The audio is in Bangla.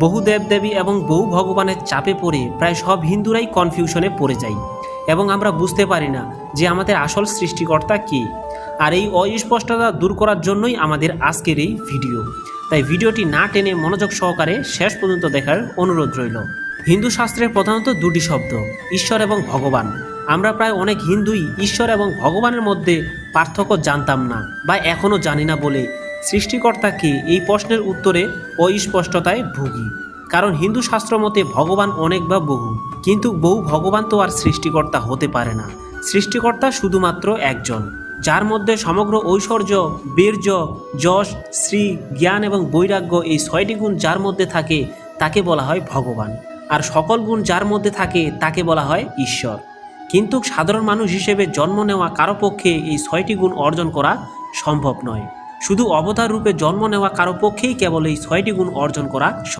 বহু দেবদেবী এবং বহু ভগবানের চাপে পড়ে প্রায় সব হিন্দুরাই কনফিউশনে পড়ে যায়। এবং আমরা বুঝতে পারি না যে আমাদের আসল সৃষ্টিকর্তা কে। আর এই অস্পষ্টতা দূর করার জন্যই আমাদের আজকের এই ভিডিও। তাই ভিডিওটি না টেনে মনোযোগ সহকারে শেষ পর্যন্ত দেখার অনুরোধ রইল। হিন্দু শাস্ত্রের প্রধানত দুটি শব্দ, ঈশ্বর এবং ভগবান। আমরা প্রায় অনেক হিন্দুই ঈশ্বর এবং ভগবানের মধ্যে পার্থক্য জানতাম না বা এখনও জানি না বলে সৃষ্টিকর্তাকে এই প্রশ্নের উত্তরে অস্পষ্টতায় ভুগি। কারণ হিন্দু শাস্ত্র মতে ভগবান অনেক বা বহু, কিন্তু বহু ভগবান তো আর সৃষ্টিকর্তা হতে পারে না। সৃষ্টিকর্তা শুধুমাত্র একজন, যার মধ্যে সমগ্র ঐশ্বর্য, বীর্য, যশ, শ্রী, জ্ঞান এবং বৈরাগ্য এই ছয়টি গুণ যার মধ্যে থাকে, তাকে বলা হয় ভগবান। আর সকল গুণ যার মধ্যে থাকে, তাকে বলা হয় ঈশ্বর। কিন্তু সাধারণ মানুষ হিসেবে জন্ম নেওয়া কারও পক্ষে এই ছয়টি গুণ অর্জন করা সম্ভব নয়। শুধু অবতার রূপে জন্ম নেওয়া কারও পক্ষেই কেবল এই ছয়টি গুণ অর্জন করা